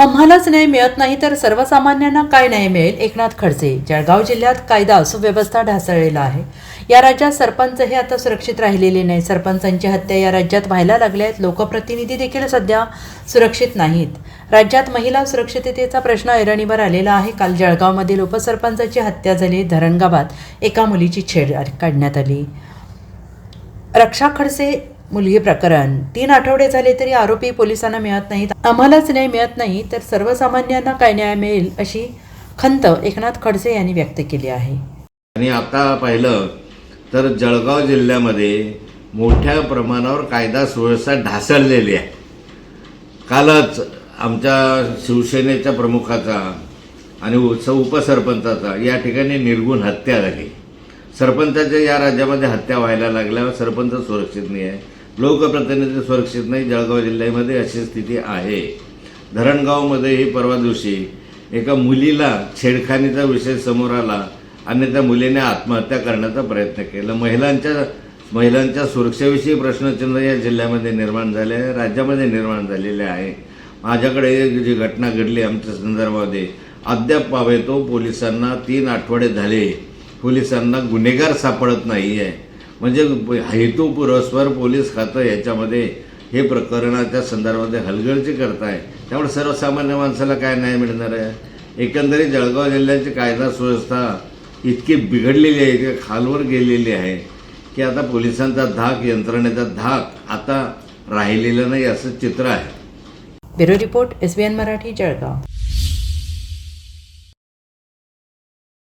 आम्हालाच न्याय मिळत नाही तर सर्वसामान्यांना काय न्याय मिळेल? एकनाथ खडसे जळगाव जिल्ह्यात कायदा सुव्यवस्था ढासळलेला आहे. या राज्यात सरपंच हे आता सुरक्षित राहिलेले नाही सरपंचांची हत्या या राज्यात व्हायला लागल्या आहेत. लोकप्रतिनिधी देखील सध्या सुरक्षित नाहीत. राज्यात महिला सुरक्षिततेचा प्रश्न ऐरणीवर आलेला आहे. काल जळगावमधील उपसरपंचाची हत्या झाली. धरणगावात एका मुलीची छेड काढण्यात आली. रक्षा खडसे मुलगी प्रकरण. तीन आठवडे झाले तरी आरोपी पोलिसांना मिळत नाहीत. आम्हालाच न्याय मिळत नाही तर सर्वसामान्यांना काय न्याय मिळेल अशी खंत एकनाथ खडसे यांनी व्यक्त केली आहे. आणि आता पाहिलं तर जळगाव जिल्ह्यामध्ये मोठ्या प्रमाणावर कायदा सुव्यवस्था ढासळलेली आहे. कालच आमच्या शिवसेनेच्या प्रमुखाचा आणि उप उपसरपंचाचा या ठिकाणी निर्गुण हत्या झाली. सरपंचाच्या या राज्यामध्ये हत्या व्हायला लागल्यावर सरपंच सुरक्षित नाही आहे. लोकप्रतिनिधी सुरक्षित नाही जळगाव जिल्ह्यामध्ये अशी स्थिती आहे. धरणगावमध्येही परवा दिवशी एका मुलीला छेडखानीचा विषय समोर आला आणि त्या मुलीने आत्महत्या करण्याचा प्रयत्न केला. महिलांच्या महिलांच्या सुरक्षेविषयी प्रश्नचिन्ह या जिल्ह्यामध्ये निर्माण झाले आहे राज्यामध्ये निर्माण झालेले आहे. माझ्याकडे एक जी घटना घडली आमच्या संदर्भामध्ये अद्याप पावे तो पोलिसांना तीन आठवडे झाले. पोलिसांना गुन्हेगार सापडत नाही आहे म्हणजे हेतुपुरस्पर पोलीस खातं याच्यामध्ये हे प्रकरणाच्या संदर्भामध्ये हलगर्जी करताय. त्यामुळे सर्वसामान्य माणसाला काय न्याय मिळणार आहे? एकंदरीत जळगाव जिल्ह्याची कायदा सुव्यवस्था इतकी बिघडलेली आहे इतकी खालवर गेलेली आहे की आता पोलिसांचा धाक यंत्रणेचा धाक आता राहिलेला नाही असं चित्र आहे. Bureau report S B N Marathi Jalgaon.